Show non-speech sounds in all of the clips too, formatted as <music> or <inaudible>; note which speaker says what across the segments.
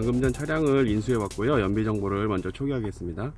Speaker 1: 방금 전 차량을 인수해 왔고요. 연비 정보를 먼저 초기하겠습니다.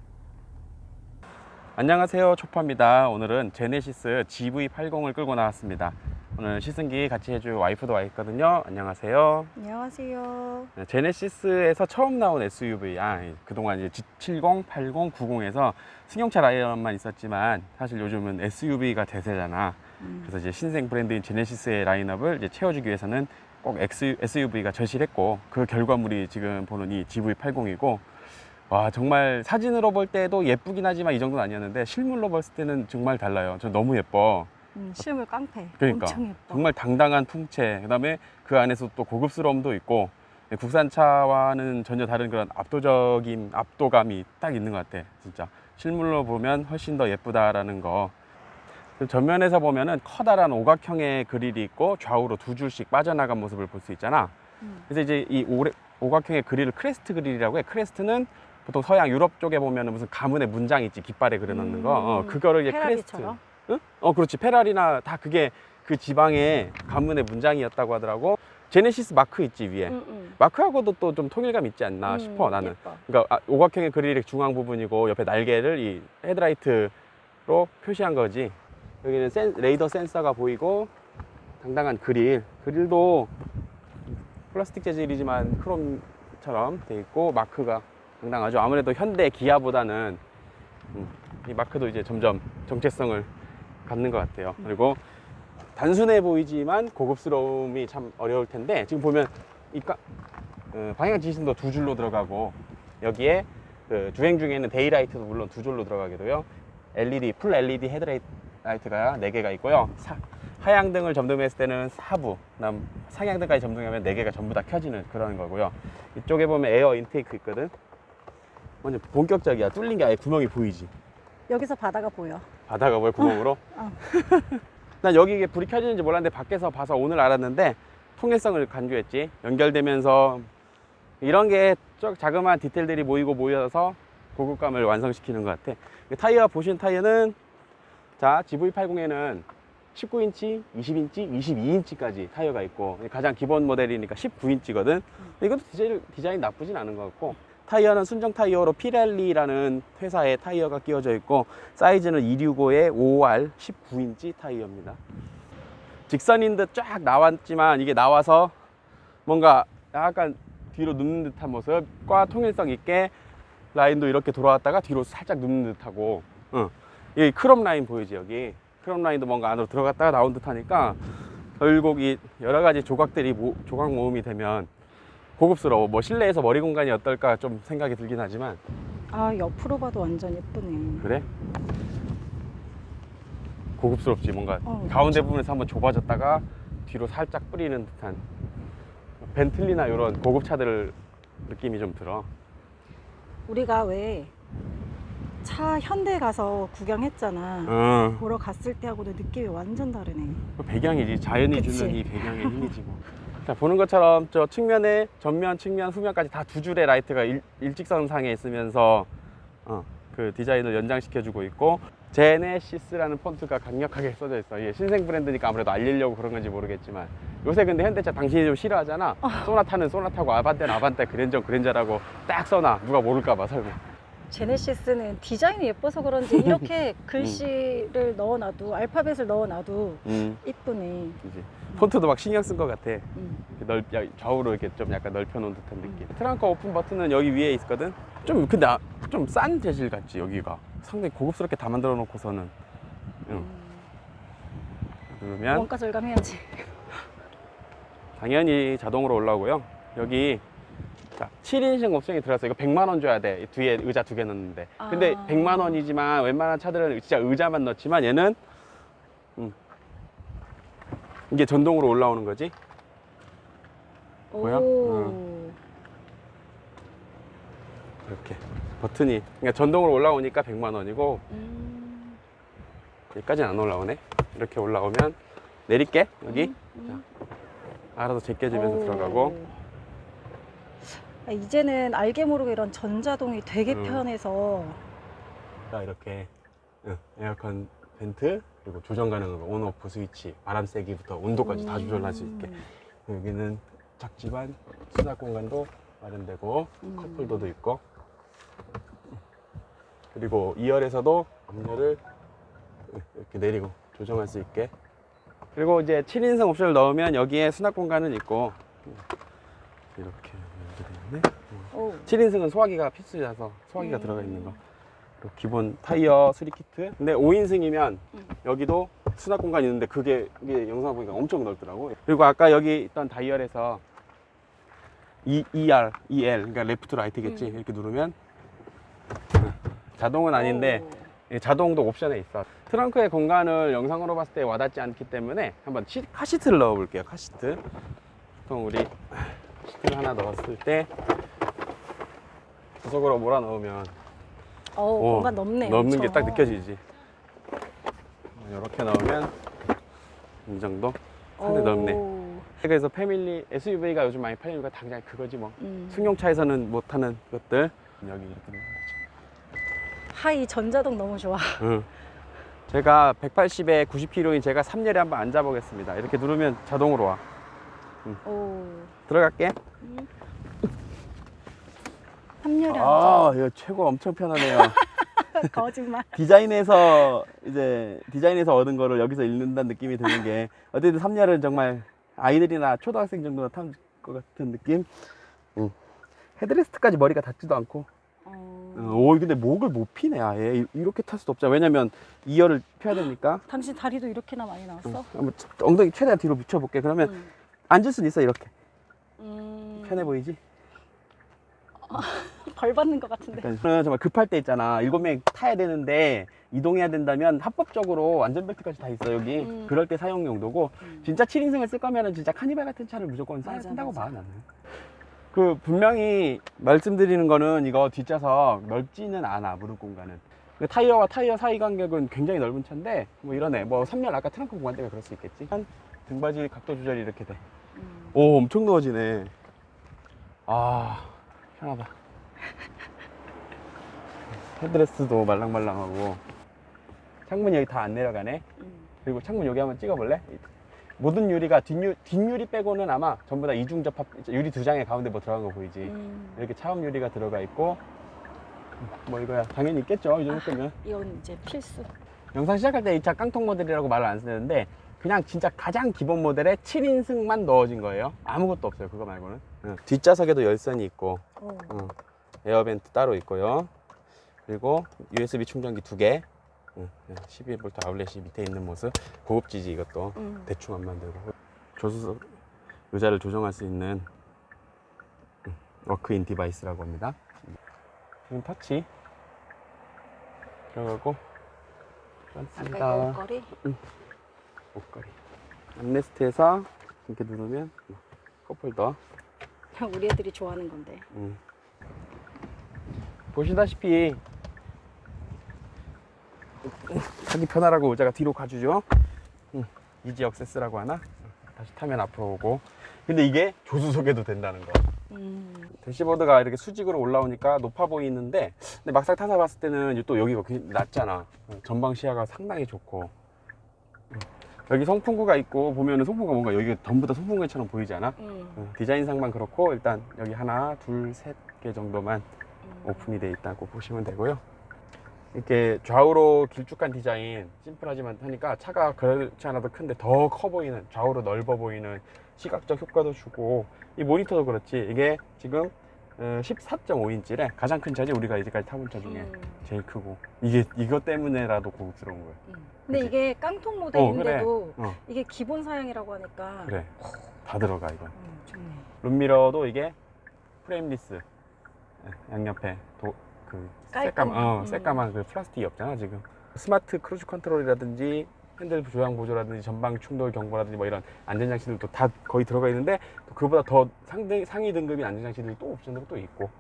Speaker 1: 안녕하세요. 초파입니다. 오늘은 제네시스 GV80을 끌고 나왔습니다. 오늘 시승기 같이 해줄 와이프도 와 있거든요. 안녕하세요.
Speaker 2: 안녕하세요.
Speaker 1: 네, 제네시스에서 처음 나온 SUV, 아, 그동안 이제 G70, 80, 90에서 승용차 라인업만 있었지만 사실 요즘은 SUV가 대세잖아.
Speaker 2: 음,
Speaker 1: 그래서 이제 신생 브랜드인 제네시스의 라인업을 이제 채워주기 위해서는 꼭 SUV가 절실했고 그 결과물이 지금 보는 이 GV80이고 와 정말 사진으로 볼 때도 예쁘긴 하지만 이 정도는 아니었는데 실물로 봤을 때는 정말 달라요. 저 너무 예뻐.
Speaker 2: 음, 실물 깡패.
Speaker 1: 그러니까
Speaker 2: 엄청 예뻐.
Speaker 1: 정말 당당한 풍채. 그 다음에 그 안에서 또 고급스러움도 있고 국산차와는 전혀 다른 그런 압도적인 압도감이 딱 있는 것 같아. 진짜 실물로 보면 훨씬 더 예쁘다라는 거. 그 전면에서 보면은 커다란 오각형의 그릴이 있고 좌우로 두 줄씩 빠져나간 모습을 볼 수 있잖아.
Speaker 2: 음,
Speaker 1: 그래서 이제 이 오각형의 그릴을 크레스트 그릴이라고 해. 크레스트는 보통 서양 유럽 쪽에 보면은 무슨 가문의 문장 있지 깃발에 그려놓는 거. 어,
Speaker 2: 음,
Speaker 1: 그거를 이제 크레스트.
Speaker 2: 페라리처럼?
Speaker 1: 응? 어, 그렇지. 페라리나 다 그게 그 지방의 가문의 문장이었다고 하더라고. 제네시스 마크 있지 위에.
Speaker 2: 음, 음.
Speaker 1: 마크하고도 또 좀 통일감 있지 않나
Speaker 2: 음,
Speaker 1: 싶어 나는.
Speaker 2: 예뻐.
Speaker 1: 그러니까 아, 오각형의 그릴의 중앙 부분이고 옆에 날개를 이 헤드라이트로 표시한 거지. 여기는 센, 레이더 센서가 보이고 당당한 그릴. 그릴도 플라스틱 재질이지만 크롬처럼 돼 있고 마크가 당당하죠. 아무래도 현대 기아보다는 음, 이 마크도 이제 점점 정체성을 갖는 것 같아요. 그리고 단순해 보이지만 고급스러움이 참 어려울 텐데 지금 보면 이 까- 어, 방향 지시등도 두 줄로 들어가고 여기에 그 주행 중에는 데이라이트도 물론 두 줄로 들어가게 되고요. LED 풀 LED 헤드라이트 가네 개가 있고요. 사- 하향등을 점등했을 때는 사부, 그다음 상향등까지 점등하면 네 개가 전부 다 켜지는 그런 거고요. 이쪽에 보면 에어 인테이크 있거든. 완전 본격적이야. 뚫린 게 아예 구멍이 보이지.
Speaker 2: 여기서 바다가 보여.
Speaker 1: 바다가 왜 구멍으로? <laughs>
Speaker 2: 어. <laughs>
Speaker 1: 난 여기 이게 불이 켜지는지 몰랐는데 밖에서 봐서 오늘 알았는데 통일성을 간주했지. 연결되면서 이런 게쭉 자그마한 디테일들이 모이고 모여서 고급감을 완성시키는 것 같아. 이 타이어 보신 타이어는 자 GV80에는 19인치, 20인치, 22인치까지 타이어가 있고 가장 기본 모델이니까 19인치거든. 이것도 디자인, 디자인 나쁘진 않은 것 같고 타이어는 순정 타이어로 피렐리라는 회사의 타이어가 끼워져 있고 사이즈는 265에 5R 19인치 타이어입니다. 직선인 듯 쫙 나왔지만 이게 나와서 뭔가 약간 뒤로 눕는 듯한 모습과 통일성 있게 라인도 이렇게 돌아왔다가 뒤로 살짝 눕는 듯하고 어. 이 크롬 라인 보이지 여기? 크롬 라인도 뭔가 안으로 들어갔다가 나온 듯 하니까 결국 이 여러 가지 조각들이 모- 조각 모음이 되면 고급스러워. 뭐 실내에서 머리 공간이 어떨까 좀 생각이 들긴 하지만.
Speaker 2: 아, 옆으로 봐도 완전 예쁘네.
Speaker 1: 그래? 고급스럽지 뭔가
Speaker 2: 어,
Speaker 1: 가운데 부분에서 한번 좁아졌다가 뒤로 살짝 뿌리는 듯한. 벤틀리나 이런 고급 차들 느낌이 좀 들어.
Speaker 2: 우리가 왜 차 현대 가서 구경했잖아.
Speaker 1: 어.
Speaker 2: 보러 갔을 때하고는 느낌이 완전 다르네.
Speaker 1: 그 배경이지 자연이
Speaker 2: 그치.
Speaker 1: 주는 이 배경의 힘이지 뭐. 자 보는 것처럼 저 측면에 전면, 측면, 후면까지 다 두 줄의 라이트가 일, 일직선상에 있으면서 어, 그 디자인을 연장시켜주고 있고 제네시스라는 폰트가 강력하게 <laughs> 써져 있어. 이게 신생 브랜드니까 아무래도 알리려고 그런 건지 모르겠지만 요새 근데 현대차 당신이 좀 싫어하잖아. 소나타는 소나타고 아반떼는 아반떼, 그랜저 그랜저라고 딱 써놔. 누가 모를까봐 설마.
Speaker 2: 제네시스는 디자인이 예뻐서 그런지 이렇게 <laughs> 글씨를 넣어놔도 알파벳을 넣어놔도
Speaker 1: 음,
Speaker 2: 이쁘네.
Speaker 1: 이제 폰트도 막 신경 쓴 것 같아.
Speaker 2: 음.
Speaker 1: 이렇게 넓, 야, 좌우로 이렇게 좀 약간 넓혀놓은 듯한 느낌. 트렁크 오픈 버튼은 여기 위에 있거든. 좀 근데 아, 좀싼 재질 같지 여기가. 상당히 고급스럽게 다 만들어 놓고서는. 응. 그러면
Speaker 2: 원가 절감해야지.
Speaker 1: 당연히 자동으로 올라오고요. 여기 자, 7인승 옵션이 들어서 이거 100만 원 줘야 돼. 이 뒤에 의자 두 개 넣는데. 근데
Speaker 2: 아.
Speaker 1: 100만 원이지만 웬만한 차들은 진짜 의자만 넣지만 얘는 음, 이게 전동으로 올라오는 거지. 뭐야?
Speaker 2: 오.
Speaker 1: 이렇게 버튼이 그러니까 전동으로 올라오니까 100만 원이고
Speaker 2: 음.
Speaker 1: 여기까지는 안 올라오네 이렇게 올라오면 내릴게 여기
Speaker 2: 음.
Speaker 1: 알아서 제껴지면서
Speaker 2: 오.
Speaker 1: 들어가고
Speaker 2: 아, 이제는 알게 모르게 이런 전자동이 되게
Speaker 1: 음.
Speaker 2: 편해서
Speaker 1: 자 이렇게 응, 에어컨 벤트 그리고 조정 가능한 거 온오프 스위치 바람 세기부터 온도까지 다 조절할 수 있게
Speaker 2: 음.
Speaker 1: 여기는 작지만 수납 공간도 마련되고
Speaker 2: 음.
Speaker 1: 컵홀더도 있고 그리고 2열에서도 앞열을 이렇게 내리고 조정할 수 있게 그리고 이제 7인승 옵션을 넣으면 여기에 수납 공간은 있고 이렇게 네
Speaker 2: 오.
Speaker 1: 7인승은 소화기가 필수라서 소화기가
Speaker 2: 음.
Speaker 1: 들어가 있는 거 그리고 기본 타이어 수리 키트 근데 5인승이면
Speaker 2: 음.
Speaker 1: 여기도 수납 공간이 있는데 그게, 이게 영상 보니까 엄청 넓더라고 그리고 아까 여기 있던 다이얼에서 E, ER, EL 그러니까 레프트 라이트겠지
Speaker 2: 음.
Speaker 1: 이렇게 누르면 자동은 아닌데
Speaker 2: 오.
Speaker 1: 이 자동도 옵션에 있어 트렁크의 공간을 영상으로 봤을 때 와닿지 않기 때문에 한번 시- 카시트를 넣어 볼게요 카시트 보통 우리 카시트를 하나 넣었을 때 구석으로 몰아 넣으면
Speaker 2: 어,
Speaker 1: 오,
Speaker 2: 공간 넓네.
Speaker 1: 넣는 게. 딱 느껴지지 이렇게 넣으면 이 정도 상대
Speaker 2: 오.
Speaker 1: 넓네 그래서 패밀리 SUV가 요즘 많이 팔리는 거다 그냥 그거지 뭐
Speaker 2: 음.
Speaker 1: 승용차에서는 못하는 것들 여기 이렇게 거지
Speaker 2: 하이 전자동 너무 좋아.
Speaker 1: 응. 제가 180에 90kg인 제가 3열에 한번 앉아보겠습니다. 이렇게 누르면 자동으로 와.
Speaker 2: 오.
Speaker 1: 들어갈게.
Speaker 2: 3열에
Speaker 1: 아, 이거 최고 엄청 편하네요. <laughs>
Speaker 2: 거짓말.
Speaker 1: 디자인에서 이제 디자인에서 얻은 거를 여기서 읽는다는 느낌이 드는 게 어쨌든 3열은 정말 아이들이나 초등학생 정도는 탈것 같은 느낌. 응. 헤드레스트까지 머리가 닿지도 않고.
Speaker 2: 어.
Speaker 1: 어, 오, 근데 목을 못 피네, 아예. 이- 이렇게 탈 수도 없잖아. 왜냐면 2열을 펴야 되니까. <gasps>
Speaker 2: 당신 다리도 이렇게나 많이 나왔어?
Speaker 1: 한번 엉덩이 최대한 뒤로 붙여볼게. 그러면
Speaker 2: 음.
Speaker 1: 앉을 수는 있어, 이렇게.
Speaker 2: 음.
Speaker 1: 편해 보이지? <laughs>
Speaker 2: 벌 받는 것 같은데.
Speaker 1: 저는 정말 급할 때 있잖아. 일곱 명 타야 되는데 이동해야 된다면 합법적으로 안전벨트까지 다 있어 여기.
Speaker 2: 음.
Speaker 1: 그럴 때 사용 용도고
Speaker 2: 음.
Speaker 1: 진짜 7인승을 쓸 거면은 진짜 카니발 같은 차를 무조건 써야 된다고. 봐 나는. 그 분명히 말씀드리는 거는 이거 뒷좌석 넓지는 않아 무릎 공간은. 그 타이어와 타이어 사이 간격은 굉장히 넓은 차인데 뭐 이러네. 뭐 3열 아까 트렁크 공간 때문에 그럴 수 있겠지. 한 등받이 각도 조절이 이렇게 돼.
Speaker 2: 음.
Speaker 1: 오 엄청 넣어지네 아 편하다 <laughs> 헤드레스트도 말랑말랑하고 창문 여기 다 안 내려가네
Speaker 2: 음.
Speaker 1: 그리고 창문 여기 한번 찍어볼래? 모든 유리가 뒷유, 뒷유리 빼고는 아마 전부 다 이중 접합 유리 두 장에 가운데 뭐 들어간 거 보이지
Speaker 2: 음.
Speaker 1: 이렇게 차음 유리가 들어가 있고 뭐 이거야 당연히 있겠죠 이 정도면
Speaker 2: 이건 이제 필수.
Speaker 1: 영상 시작할 때 이 차 깡통 모델이라고 말을 안 쓰는데 그냥 진짜 가장 기본 모델에 7인승만 넣어진 거예요. 아무것도 없어요 그거 말고는. 응. 뒷좌석에도 열선이 있고
Speaker 2: 오.
Speaker 1: 응. 에어벤트 따로 있고요. 그리고 USB 충전기 두개. 12V 아울렛이 밑에 있는 모습. 고급지지 이것도.
Speaker 2: 음.
Speaker 1: 대충 안 만들고. 조수석 의자를 조정할 수 있는 응, 워크인 디바이스라고 합니다. 지금 터치. 들어가고.
Speaker 2: 아까 이거 옷걸이?
Speaker 1: 옷걸이 암레스트에서 이렇게 누르면 컵홀더
Speaker 2: 우리 애들이 좋아하는 건데.
Speaker 1: 음. 보시다시피 타기 편하라고 의자가 뒤로 가주죠 음, 이지 억세스라고 하나 다시 타면 앞으로 오고 근데 이게 조수석에도 된다는 거
Speaker 2: 음.
Speaker 1: 대시보드가 이렇게 수직으로 올라오니까 높아 보이는데 근데 막상 타서 봤을 때는 또 여기가 굉장히 낮잖아 전방 시야가 상당히 좋고 음. 여기 송풍구가 있고 보면은 송풍구가 뭔가 여기가 전부 다 송풍구처럼 보이지 않아?
Speaker 2: 음.
Speaker 1: 어, 디자인상만 그렇고 일단 여기 하나 둘 셋 개 정도만
Speaker 2: 음.
Speaker 1: 오픈이 돼 있다고 보시면 되고요 이렇게 좌우로 길쭉한 디자인 심플하지만 하니까 차가 그렇지 않아도 큰데 더 커 보이는 좌우로 넓어 보이는 시각적 효과도 주고 이 모니터도 그렇지 이게 지금 14.5인치래 가장 큰 차지 우리가 이제까지 타본 차 중에
Speaker 2: 음.
Speaker 1: 제일 크고 이게 이것 때문에라도 고급스러운 거예요
Speaker 2: 음. 근데
Speaker 1: 그치?
Speaker 2: 이게 깡통 모델인데도
Speaker 1: 어
Speaker 2: 이게 기본 사양이라고 하니까
Speaker 1: 그래 다 들어가 이건
Speaker 2: 음, 좋네.
Speaker 1: 룸미러도 이게 프레임리스 예, 양옆에 도, 그
Speaker 2: 깔끔.
Speaker 1: 새까만, 어,
Speaker 2: 음.
Speaker 1: 새까만 그 플라스틱이 없잖아 지금 스마트 크루즈 컨트롤이라든지 핸들 조향 보조라든지 전방 충돌 경보라든지 뭐 이런 안전장치들도 다 거의 들어가 있는데 또 그보다 더 상등, 상위 등급인 안전장치들이 또 옵션으로 또 있고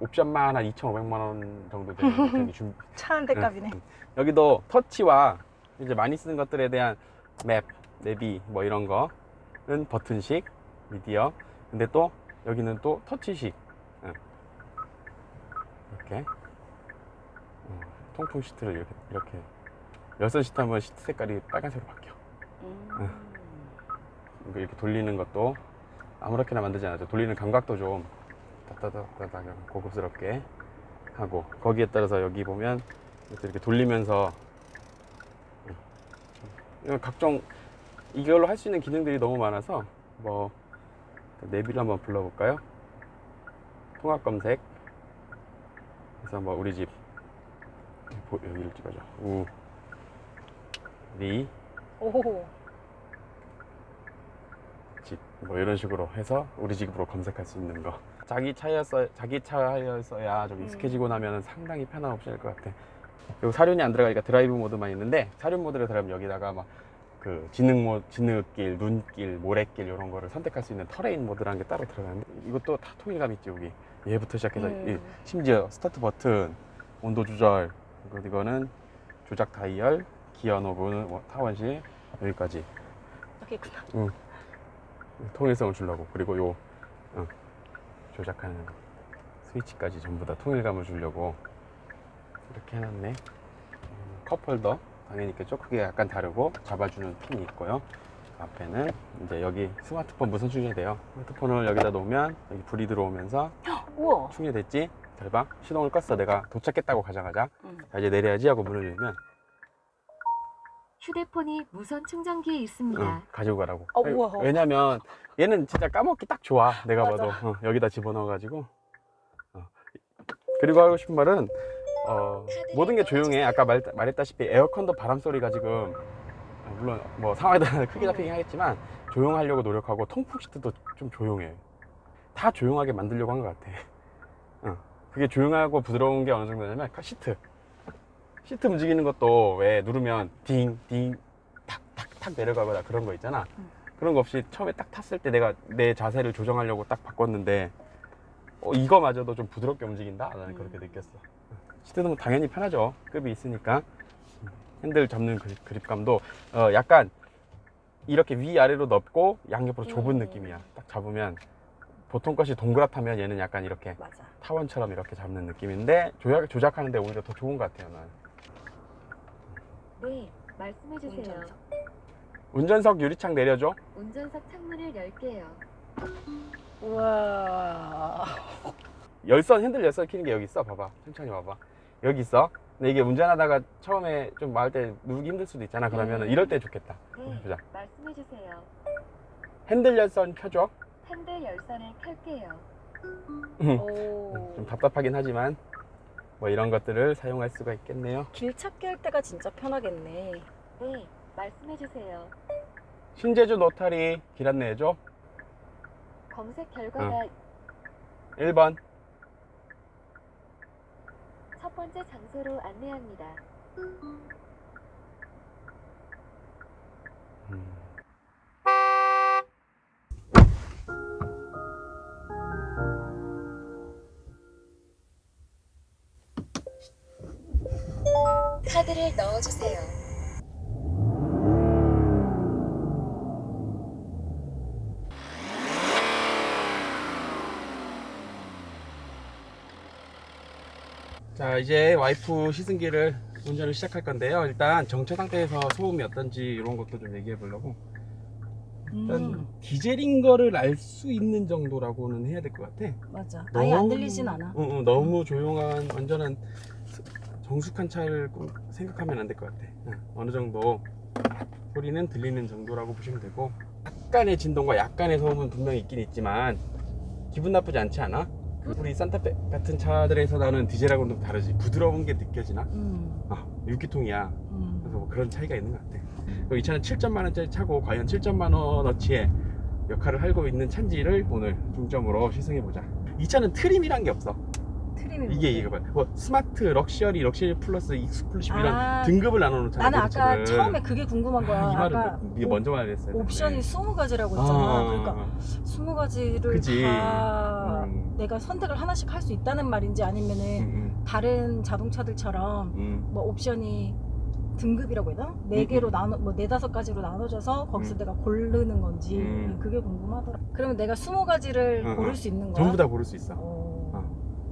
Speaker 1: 옵션만 한 2,500만 원 정도 되는 <laughs> 옵션이 준
Speaker 2: 차한 대 값이네.
Speaker 1: 응. 여기도 터치와 이제 많이 쓰는 것들에 대한 맵, 내비 뭐 이런 거는 버튼식, 미디어. 근데 또 여기는 또 터치식. 응. 이렇게 어, 통풍 시트를 이렇게 이렇게 열선 시트 하면 시트 색깔이 빨간색으로 바뀌어.
Speaker 2: 음.
Speaker 1: 이거 이렇게 돌리는 것도 아무렇게나 만들지 않았죠. 돌리는 감각도 좀 따다다다다 고급스럽게 하고 거기에 따라서 여기 보면 이렇게 돌리면서 각종 이걸로 할 수 있는 기능들이 너무 많아서 뭐 내비를 한번 불러볼까요? 통합 검색 그래서 뭐 우리 집 보- 여기를 찍어줘 우 리
Speaker 2: 오.
Speaker 1: 집 뭐 이런 식으로 해서 우리 집으로 검색할 수 있는 거. 자기 차였어 자기 차였어야 좀 익숙해지고 나면 상당히 편한 옵션일 것 같아. 그리고 사륜이 안 들어가니까 드라이브 모드만 있는데 사륜 모드를 들어가면 여기다가 막 그 지능 모 진흙길 눈길 모래길 이런 거를 선택할 수 있는 터레인 모드라는 게 따로 들어가는데 이것도 다 통일감 있지 여기. 얘부터 시작해서
Speaker 2: 음.
Speaker 1: 이- 심지어 스타트 버튼 온도 조절 그리고 이거는 조작 다이얼 기어 노브 뭐 타원시 여기까지.
Speaker 2: 여기 있구나.
Speaker 1: 통일성을 주려고. 그리고 요 어, 조작하는 스위치까지 전부 다 통일감을 주려고 이렇게 해놨네. 음, 컵홀더 당연히 있겠죠 크기가 약간 다르고 잡아주는 핀이 있고요. 앞에는 이제 여기 스마트폰 무선 충전이 돼요. 스마트폰을 여기다 놓으면 여기 불이 들어오면서
Speaker 2: 우와.
Speaker 1: 충전됐지? 대박. 시동을 껐어. 내가 도착했다고 가져가자.
Speaker 2: 음.
Speaker 1: 자 이제 내려야지 하고 문을 열면
Speaker 3: 휴대폰이 무선 충전기에 있습니다.
Speaker 1: 응, 가지고 가라고.
Speaker 2: 어,
Speaker 1: 아니,
Speaker 2: 우와.
Speaker 1: 왜냐면 얘는 진짜 까먹기 딱 좋아. 내가
Speaker 2: 맞아.
Speaker 1: 봐도 어, 여기다 집어넣어가지고. 어. 그리고 하고 싶은 말은 어, 모든 게 조용해. 아까 말, 말했다시피 에어컨도 바람 소리가 지금 어, 물론 뭐 상황에 따라 <laughs> 크게 잡히긴 하겠지만 조용하려고 노력하고 통풍 시트도 좀 조용해. 다 조용하게 만들려고 한 것 같아. 어. 그게 조용하고 부드러운 게 어느 정도냐면 그 시트. 시트 움직이는 것도 왜 누르면 딩 딩 탁 탁 탁 내려가거나 그런 거 있잖아.
Speaker 2: 음.
Speaker 1: 그런 거 없이 처음에 딱 탔을 때 내가 내 자세를 조정하려고 딱 바꿨는데 어, 이거마저도 좀 부드럽게 움직인다. 나는 그렇게
Speaker 2: 음.
Speaker 1: 느꼈어. 시트는 뭐 당연히 편하죠. 급이 있으니까 핸들 잡는 그립, 그립 감도 어, 약간 이렇게 위아래로 넓고 양옆으로 좁은
Speaker 2: 음.
Speaker 1: 느낌이야. 딱 잡으면 보통 것이 동그랗다면 얘는 약간 이렇게
Speaker 2: 맞아.
Speaker 1: 타원처럼 이렇게 잡는 느낌인데 조작, 조작하는데 오히려 더 좋은 것 같아요. 난.
Speaker 3: 네, 말씀해 주세요.
Speaker 2: 운전석.
Speaker 1: 운전석 유리창 내려줘.
Speaker 3: 운전석 창문을 열게요.
Speaker 2: 우와.
Speaker 1: 열선 핸들 열선 키는 게 여기 있어 봐봐 천천히 봐봐 여기 있어 근데 이게 운전하다가 처음에 좀 마을 때 누르기 힘들 수도 있잖아 그러면은
Speaker 2: 음.
Speaker 1: 이럴 때 좋겠다
Speaker 3: 네,
Speaker 1: 보자
Speaker 3: 말씀해 주세요.
Speaker 1: 핸들 열선 켜줘
Speaker 3: 핸들 열선을 켤게요.
Speaker 2: 오.
Speaker 1: 좀 답답하긴 하지만 뭐 이런 것들을 사용할 수가 있겠네요
Speaker 2: 길 찾기 할 때가 진짜 편하겠네.
Speaker 3: 네, 말씀해 주세요.
Speaker 1: 신제주 노타리 길 안내해줘
Speaker 3: 검색 결과가
Speaker 1: 1번
Speaker 3: 첫 번째 장소로 안내합니다. 카드를 넣어주세요.
Speaker 1: 자 이제 와이프 시승기를 운전을 시작할 건데요 일단 정체 상태에서 소음이 어떤지 이런 것도 좀 얘기해 보려고 일단
Speaker 2: 음,
Speaker 1: 디젤인 거를 알 수 있는 정도라고는 해야 될 것 같아
Speaker 2: 맞아. 아예 안
Speaker 1: 너무-
Speaker 2: 들리진 않아.
Speaker 1: 응, 응, 너무 조용한 완전한 정숙한 차를 꼭 생각하면 안 될 것 같아. 응, 어느 정도 소리는 들리는 정도라고 보시면 되고 약간의 진동과 약간의 소음은 분명히 있긴 있지만 기분 나쁘지 않지 않아? 우리 산타페 같은 차들에서 나는 디젤하고는 좀 다르지. 부드러운 게 느껴지나?
Speaker 2: 음.
Speaker 1: 아, 6기통이야.
Speaker 2: 음.
Speaker 1: 그래서 뭐 그런 차이가 있는 것 같아. 그리고 이 차는 7천만 원짜리 차고 과연 7천만 원어치의 역할을 하고 있는 차인지를 오늘 중점으로 시승해 보자. 이 차는 트림이란 게 없어.
Speaker 2: 트림이
Speaker 1: 이게? 이거 봐. 뭐 스마트, 럭셔리, 럭셔리 플러스, 익스클루시브 이런
Speaker 2: 아,
Speaker 1: 등급을 나눠놓잖아.
Speaker 2: 나는 아까 처음에 그게 궁금한 거야.
Speaker 1: 이 말을
Speaker 2: 아까
Speaker 1: 네 먼저 말했어야
Speaker 2: 옵션이. 20가지라고
Speaker 1: 아,
Speaker 2: 했잖아. 그러니까 20가지를
Speaker 1: 그지.
Speaker 2: 다
Speaker 1: 음,
Speaker 2: 내가 선택을 하나씩 할 수 있다는 말인지 아니면은
Speaker 1: 음,
Speaker 2: 다른 자동차들처럼
Speaker 1: 음, 음.
Speaker 2: 뭐 옵션이 등급이라고 해야 되나? 네 개로
Speaker 1: 음.
Speaker 2: 나눠 뭐 네다섯 가지로 나눠져서 거기서
Speaker 1: 음.
Speaker 2: 내가 고르는 건지
Speaker 1: 음.
Speaker 2: 그게 궁금하더라. 그러면 내가 20가지를
Speaker 1: 응,
Speaker 2: 고를
Speaker 1: 응.
Speaker 2: 수 있는 거야?
Speaker 1: 전부 다 고를 수 있어.
Speaker 2: 어.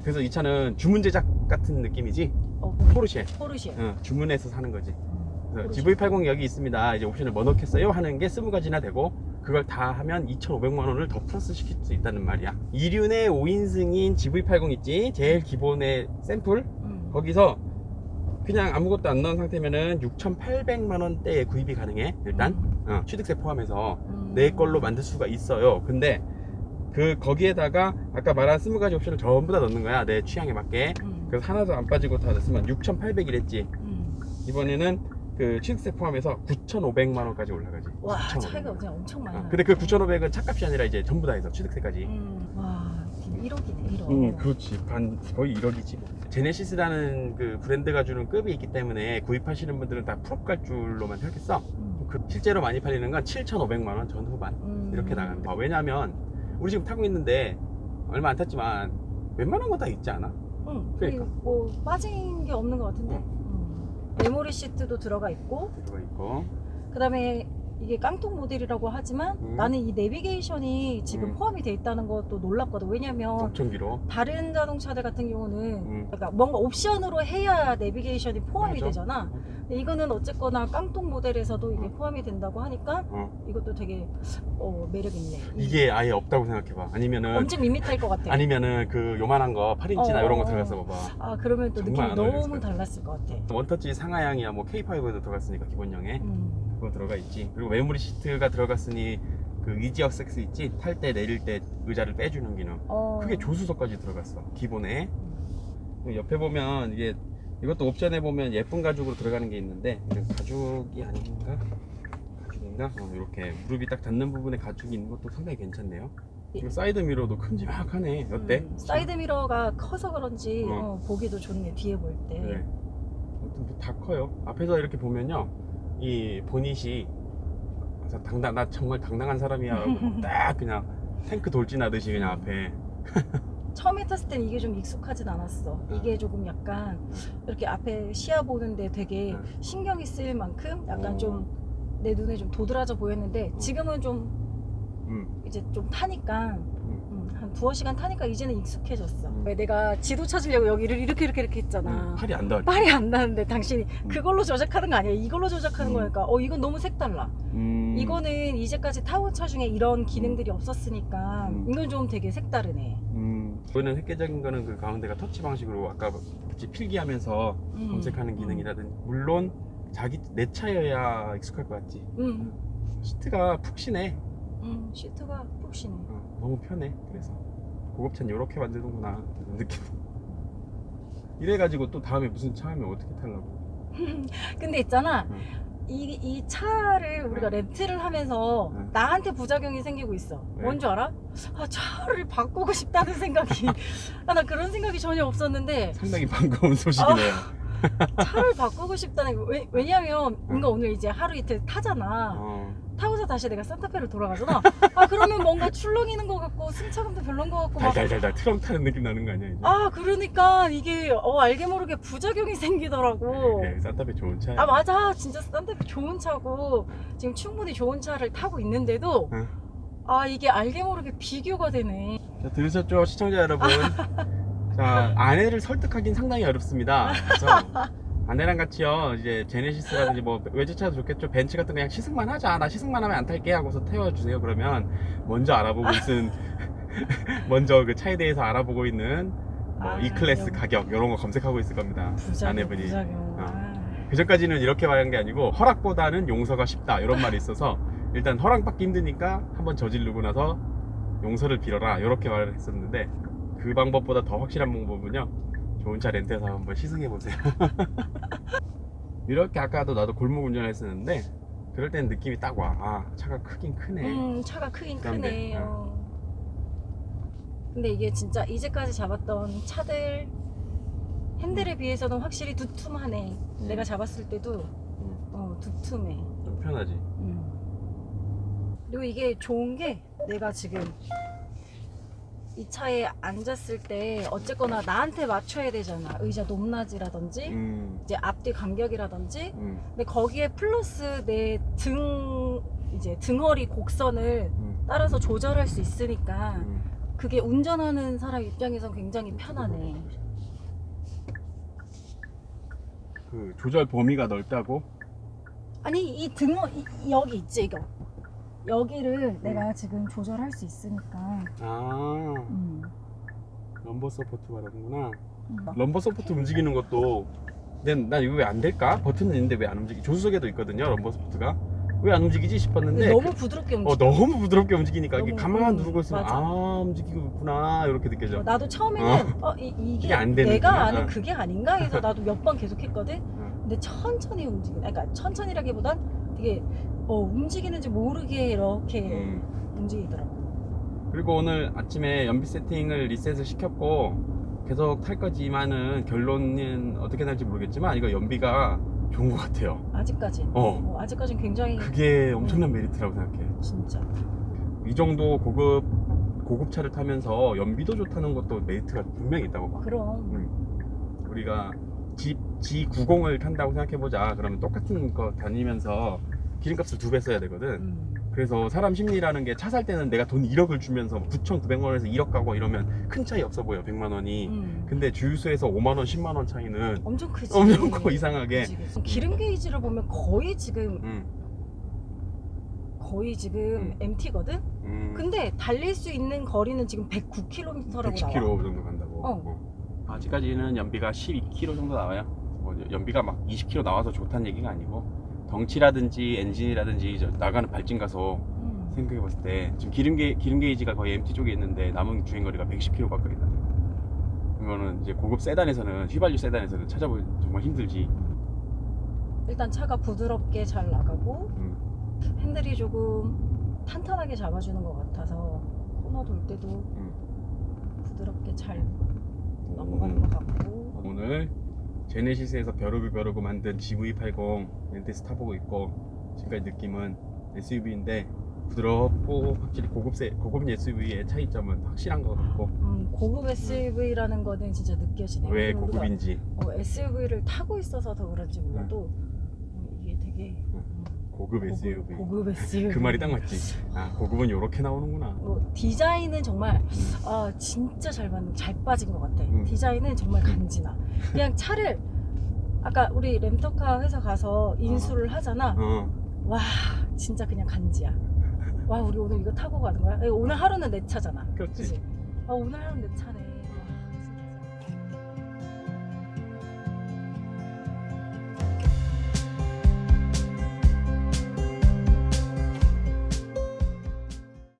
Speaker 1: 그래서 이 차는 주문 제작 같은 느낌이지.
Speaker 2: 어,
Speaker 1: 포르쉐.
Speaker 2: 포르쉐.
Speaker 1: 응, 주문해서 사는 거지.
Speaker 2: 음,
Speaker 1: 그래서
Speaker 2: 포르쉐.
Speaker 1: GV80 여기 있습니다. 이제 옵션을 뭐 넣겠어요? 하는 게 20가지나 되고 그걸 다 하면 2,500만 원을 더 플러스 시킬 수 있다는 말이야. 이륜의 5인승인 GV80 있지? 제일 기본의 샘플
Speaker 2: 음.
Speaker 1: 거기서 그냥 아무것도 안 넣은 상태면은 6,800만 원대에 구입이 가능해. 일단 어, 취득세 포함해서
Speaker 2: 음.
Speaker 1: 내 걸로 만들 수가 있어요. 근데 그 거기에다가 아까 말한 20가지 옵션을 전부 다 넣는 거야. 내 취향에 맞게.
Speaker 2: 음.
Speaker 1: 그래서 하나도 안 빠지고 다 넣으면 6,800이랬지.
Speaker 2: 음.
Speaker 1: 이번에는 그 취득세 포함해서 9,500만 원까지 올라가지.
Speaker 2: 와
Speaker 1: 9,500만
Speaker 2: 차이가. 그냥 엄청 많이
Speaker 1: 어. 근데 그 9,500은 차값이 아니라 이제 전부 다 해서 취득세까지.
Speaker 2: 음. 와 1억이네 1억.
Speaker 1: 음, 그렇지. 반 거의 1억이지. 제네시스라는 그 브랜드가 주는 급이 있기 때문에 구입하시는 분들은 다 프롭 갈 줄로만 생각했어.
Speaker 2: 음.
Speaker 1: 그 실제로 많이 팔리는 건 7,500만 원 전후반
Speaker 2: 음.
Speaker 1: 이렇게 나갑니다. 왜냐하면 우리 지금 타고 있는데 얼마 안 탔지만 웬만한 거다 있지 않아?
Speaker 2: 응.
Speaker 1: 그러니까.
Speaker 2: 그리고 뭐 빠진 게 없는 것 같은데.
Speaker 1: 응.
Speaker 2: 음. 메모리 시트도 들어가 있고,
Speaker 1: 들어가 있고.
Speaker 2: 그다음에 이게 깡통 모델이라고 하지만
Speaker 1: 음.
Speaker 2: 나는 이 내비게이션이 지금
Speaker 1: 음.
Speaker 2: 포함이 돼 있다는 것도 놀랐거든. 왜냐면
Speaker 1: 엄청 길어.
Speaker 2: 다른 자동차들 같은 경우는
Speaker 1: 음.
Speaker 2: 그러니까 뭔가 옵션으로 해야 내비게이션이 포함이
Speaker 1: 맞아.
Speaker 2: 되잖아. 근데 이거는 어쨌거나 깡통 모델에서도 이게
Speaker 1: 어.
Speaker 2: 포함이 된다고 하니까
Speaker 1: 어.
Speaker 2: 이것도 되게 어, 매력 있네.
Speaker 1: 이게 아예 없다고 생각해봐. 아니면은
Speaker 2: 엄청 밋밋할 것 같아.
Speaker 1: 아니면은 그 요만한 거 8인치나
Speaker 2: 어,
Speaker 1: 이런 거
Speaker 2: 어,
Speaker 1: 들어가서 봐봐.
Speaker 2: 아 그러면 또
Speaker 1: 정말
Speaker 2: 느낌이
Speaker 1: 안
Speaker 2: 너무
Speaker 1: 같아.
Speaker 2: 달랐을 것 같아.
Speaker 1: 원터치 상하향이야 뭐 K5에도 들어갔으니까 기본형에
Speaker 2: 음.
Speaker 1: 그거 들어가 있지. 그리고 메모리 시트가 들어갔으니 그 이지역 섹스 있지. 탈 때 내릴 때 의자를 빼주는 기능.
Speaker 2: 어.
Speaker 1: 그게 조수석까지 들어갔어. 기본에. 옆에 보면 이게 이것도 옵션에 보면 예쁜 가죽으로 들어가는 게 있는데 가죽이 아닌가? 가죽인가? 어, 이렇게 무릎이 딱 닿는 부분에 가죽이 있는 것도 상당히 괜찮네요. 그리고 사이드 미러도 큼지막하네. 어때?
Speaker 2: 음, 사이드 미러가 커서 그런지
Speaker 1: 어.
Speaker 2: 어, 보기도 좋네 뒤에 볼 때.
Speaker 1: 네. 아무튼 뭐다 커요. 앞에서 이렇게 보면요, 이 보닛이 그래서 당당 나 정말 당당한 사람이야. <laughs> 딱 그냥 탱크 돌진하듯이 그냥 앞에. <laughs>
Speaker 2: 처음에 탔을 땐 이게 좀 익숙하진 않았어. 이게 조금 약간 이렇게 앞에 시야 보는데 되게
Speaker 1: 응.
Speaker 2: 신경이 쓰일 만큼 약간
Speaker 1: 어.
Speaker 2: 좀 내 눈에 좀 도드라져 보였는데
Speaker 1: 어.
Speaker 2: 지금은 좀
Speaker 1: 음,
Speaker 2: 이제 좀 타니까 한 두어 시간 타니까 이제는 익숙해졌어.
Speaker 1: 음.
Speaker 2: 왜 내가 지도 찾으려고 여기를 이렇게 이렇게 이렇게 했잖아.
Speaker 1: 음, 팔이 안 닿아.
Speaker 2: 빨이 안 나는데 당신이
Speaker 1: 음.
Speaker 2: 그걸로 조작하는 거 아니야? 이걸로 조작하는
Speaker 1: 음.
Speaker 2: 거니까 어 이건 너무 색달라.
Speaker 1: 음,
Speaker 2: 이거는 이제까지 타본 차 중에 이런 기능들이 없었으니까
Speaker 1: 음.
Speaker 2: 이건 좀 되게 색다르네.
Speaker 1: 음, 이거는 획기적인 거는 그 가운데가 터치 방식으로 아까 같이 필기하면서
Speaker 2: 음.
Speaker 1: 검색하는 기능이라든지 물론 자기 내 차여야 익숙할 것 같지.
Speaker 2: 음,
Speaker 1: 시트가 푹신해.
Speaker 2: 음, 시트가 푹신해.
Speaker 1: 어, 너무 편해. 그래서 고급차는 이렇게 만드는구나 이런 느낌. <laughs> 이래가지고 또 다음에 무슨 차 하면 어떻게 타려고? <laughs>
Speaker 2: 근데 있잖아.
Speaker 1: 응.
Speaker 2: 이, 이 차를 우리가
Speaker 1: 응.
Speaker 2: 렌트를 하면서
Speaker 1: 응.
Speaker 2: 나한테 부작용이 생기고 있어.
Speaker 1: 왜?
Speaker 2: 뭔 줄 알아? 아, 차를 바꾸고 싶다는 생각이. <laughs> 아, 나 그런 생각이 전혀 없었는데,
Speaker 1: 상당히 반가운 소식이네요.
Speaker 2: 차를 바꾸고 싶다는 게, 왜, 왜냐면, 뭔가 오늘 이제 하루 이틀 타잖아.
Speaker 1: 어,
Speaker 2: 다시 내가 산타페를 돌아가잖아. 아, 그러면 뭔가 출렁이는 것 같고, 승차감도 별론 것 같고, 막.
Speaker 1: 달달달달 트렁 타는 느낌 나는 거 아니야 이제?
Speaker 2: 아, 그러니까 이게, 어, 알게 모르게 부작용이 생기더라고.
Speaker 1: 네, 산타페 좋은 차야.
Speaker 2: 아 맞아 진짜 산타페 좋은 차고 지금 충분히 좋은 차를 타고 있는데도
Speaker 1: 응.
Speaker 2: 아 이게 알게 모르게 비교가 되네
Speaker 1: 자, 들으셨죠 시청자 여러분? <laughs> 자 아내를 설득하긴 상당히 어렵습니다. 그래서 아내랑 같이요. 이제 제네시스라든지 뭐 외제차도 좋겠죠. 벤츠 같은 거 그냥 시승만 하자. 나 시승만 하면 안 탈게 하고서 태워주세요. 그러면 먼저 알아보고 있는 <laughs> 먼저 그 차에 대해서 알아보고 있는 뭐
Speaker 2: 아,
Speaker 1: E 클래스
Speaker 2: 영-
Speaker 1: 가격 이런 거 검색하고 있을 겁니다.
Speaker 2: 부작용
Speaker 1: 아내분이.
Speaker 2: 부작용.
Speaker 1: 어.
Speaker 2: 아,
Speaker 1: 그 전까지는 이렇게 말한 게 아니고 허락보다는 용서가 쉽다. 이런 말이 있어서 일단 허락받기 힘드니까 한번 저지르고 나서 용서를 빌어라. 이렇게 말을 했었는데 그 방법보다 더 확실한 방법은요 좋은 차 렌트해서 한번 시승해 보세요. <laughs> 이렇게 아까도 나도 골목 운전을 했었는데 그럴 땐 느낌이 딱 와. 아 차가 크긴 크네.
Speaker 2: 음 차가 크긴
Speaker 1: 그런데,
Speaker 2: 크네. 어. 근데 이게 진짜 이제까지 잡았던 차들 핸들에 비해서는 확실히 두툼하네.
Speaker 1: 음.
Speaker 2: 내가 잡았을 때도.
Speaker 1: 음,
Speaker 2: 어 두툼해.
Speaker 1: 좀 편하지.
Speaker 2: 음. 그리고 이게 좋은 게 내가 지금 이 차에 앉았을 때 어쨌거나 나한테 맞춰야 되잖아. 의자 높낮이라든지
Speaker 1: 음,
Speaker 2: 이제 앞뒤 간격이라든지.
Speaker 1: 음,
Speaker 2: 근데 거기에 플러스 내 등 이제 등허리 곡선을
Speaker 1: 음,
Speaker 2: 따라서 조절할 수 있으니까
Speaker 1: 음.
Speaker 2: 그게 운전하는 사람 입장에선 굉장히 편하네.
Speaker 1: 그 조절 범위가 넓다고
Speaker 2: 아니 이 등허 이- 이 여기 있지 이거. 여기를 내가 지금 조절할 수 있으니까.
Speaker 1: 아
Speaker 2: 음.
Speaker 1: 럼버 서포트 말하는구나
Speaker 2: 음.
Speaker 1: 럼버 서포트 움직이는 것도 난, 난 이거 왜 안 될까? 버튼은 있는데 왜 안 움직이 조수석에도 있거든요 럼버 서포트가 왜 안 움직이지 싶었는데
Speaker 2: 너무 부드럽게
Speaker 1: 어,
Speaker 2: 움직여.
Speaker 1: 너무 부드럽게 움직이니까 이게
Speaker 2: 너무,
Speaker 1: 가만
Speaker 2: 음,
Speaker 1: 누르고 있으면
Speaker 2: 맞아.
Speaker 1: 아 움직이고 있구나 이렇게 느껴져
Speaker 2: 어, 나도 처음에는 어, 이, 이게
Speaker 1: 이게 안 되는구나.
Speaker 2: 내가 아는
Speaker 1: 어.
Speaker 2: 그게 아닌가 해서 나도 몇 번 계속 했거든. <laughs>
Speaker 1: 어.
Speaker 2: 근데 천천히 움직이는, 그러니까 천천히라기보단 되게 어, 움직이는지 모르게 이렇게
Speaker 1: 음.
Speaker 2: 움직이더라고.
Speaker 1: 그리고 오늘 아침에 연비 세팅을 리셋을 시켰고 계속 탈 거지만은 결론은 어떻게 날지 모르겠지만 이거 연비가 좋은 것 같아요
Speaker 2: 아직까지.
Speaker 1: 어.
Speaker 2: 아직까지는 굉장히
Speaker 1: 그게 엄청난 메리트라고 생각해
Speaker 2: 진짜.
Speaker 1: 이 정도 고급 고급차를 타면서 연비도 좋다는 것도 메리트가 분명히 있다고 봐.
Speaker 2: 그럼
Speaker 1: 우리가 G, G90을 탄다고 생각해보자. 그러면 똑같은 거 다니면서 기름값을 두 배 써야 되거든.
Speaker 2: 음,
Speaker 1: 그래서 사람 심리라는 게 차 살 때는 내가 돈 1억을 주면서 9,900만 원에서 1억 가고 이러면 큰 차이 없어 보여, 100만 원이.
Speaker 2: 음.
Speaker 1: 근데 주유소에서 5만 원, 10만 원 차이는
Speaker 2: 엄청 크지.
Speaker 1: 엄청 커, 이상하게.
Speaker 2: 그치, 그치. 기름 게이지를 보면 거의 지금
Speaker 1: 음,
Speaker 2: 거의 지금
Speaker 1: 음.
Speaker 2: MT거든.
Speaker 1: 음.
Speaker 2: 근데 달릴 수 있는 거리는 지금 109km라고
Speaker 1: 110km
Speaker 2: 나와.
Speaker 1: 정도 간다고.
Speaker 2: 어.
Speaker 1: 어. 아직까지는 연비가 12km 정도 나와요. 뭐 연비가 막 20km 나와서 좋다는 얘기가 아니고 덩치라든지 엔진이라든지 저 나가는 발진 가서
Speaker 2: 음.
Speaker 1: 생각해 봤을 때 지금 기름 게 기름 게이지가 거의 MT 쪽에 있는데 남은 주행 거리가 110km 가까이 나요. 그러면은 이제 고급 세단에서는 휘발유 세단에서는 찾아보기 정말 힘들지.
Speaker 2: 일단 차가 부드럽게 잘 나가고
Speaker 1: 음.
Speaker 2: 핸들이 조금 탄탄하게 잡아주는 것 같아서 코너 돌 때도
Speaker 1: 음.
Speaker 2: 부드럽게 잘 넘어가는 것 같고
Speaker 1: 오늘 제네시스에서 벼르고 벼르고 만든 GV80 렌테스 타보고 있고 지금까지 느낌은 SUV인데 부드럽고 확실히 고급 세, 고급 SUV의 차이점은 확실한 것 같고
Speaker 2: 음, 고급 SUV라는 거는 진짜 느껴지네.
Speaker 1: 왜 고급인지
Speaker 2: 어, SUV를 타고 있어서 더 그런지 몰라도. 음,
Speaker 1: 고급 SUV
Speaker 2: 고급 SUV.
Speaker 1: 그 말이 딱 맞지 아 고급은 이렇게 나오는구나
Speaker 2: 뭐, 디자인은 정말 아 진짜 잘 맞는 잘 빠진 것 같아.
Speaker 1: 음.
Speaker 2: 디자인은 정말 간지나. 그냥 차를 아까 우리 렌터카 회사 가서 인수를 하잖아.
Speaker 1: 어
Speaker 2: 와 진짜 그냥 간지야. 와 우리 오늘 이거 타고 가는 거야? 오늘 하루는 내 차잖아.
Speaker 1: 그렇지?
Speaker 2: 아 오늘 하루는 내 차네.